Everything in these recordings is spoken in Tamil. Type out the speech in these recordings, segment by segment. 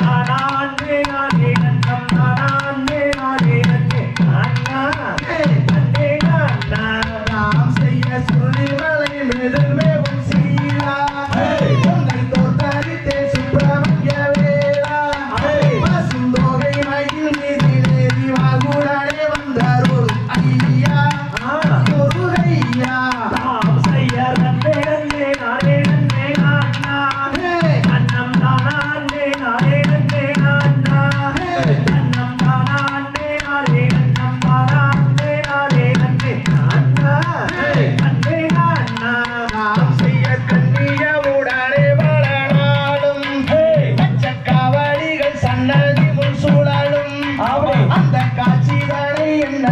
நான் அன்றே நான்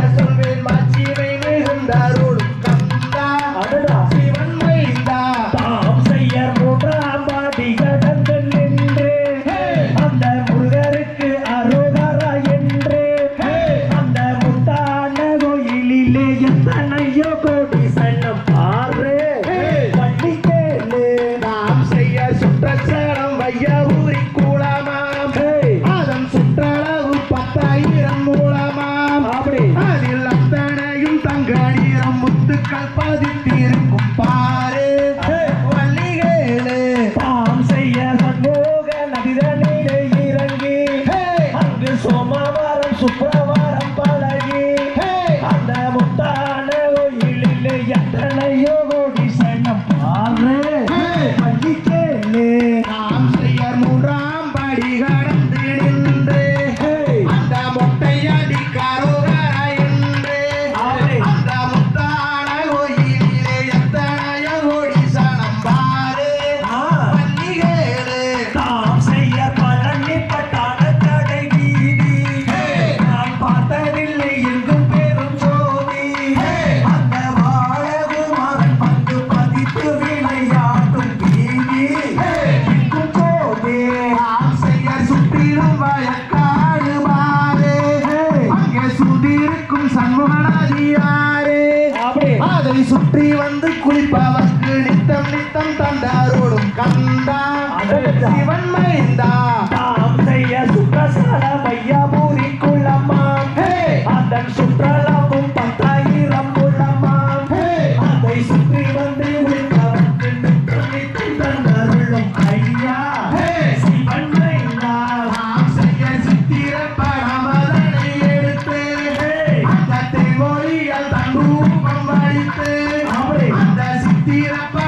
Gracias. Padre. மணாதியாரே அதை சுற்றி வந்து குளிப்பவர்க்கு நித்தம் நித்தம் தந்தாரோடும் கந்தா. சிவன் மைந்தா தாம் செய்ய சுற்றசல மையா பூரி குள்ளம்மா அதன் சுற்ற பொறியல் தன் ரூபம் வைத்து அந்த சித்திரப்ப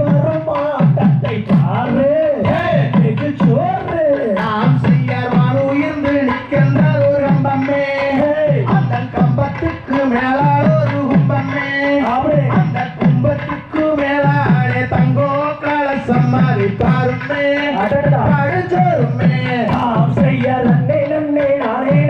நாம் செய்ய நன்னே நன்னே நானே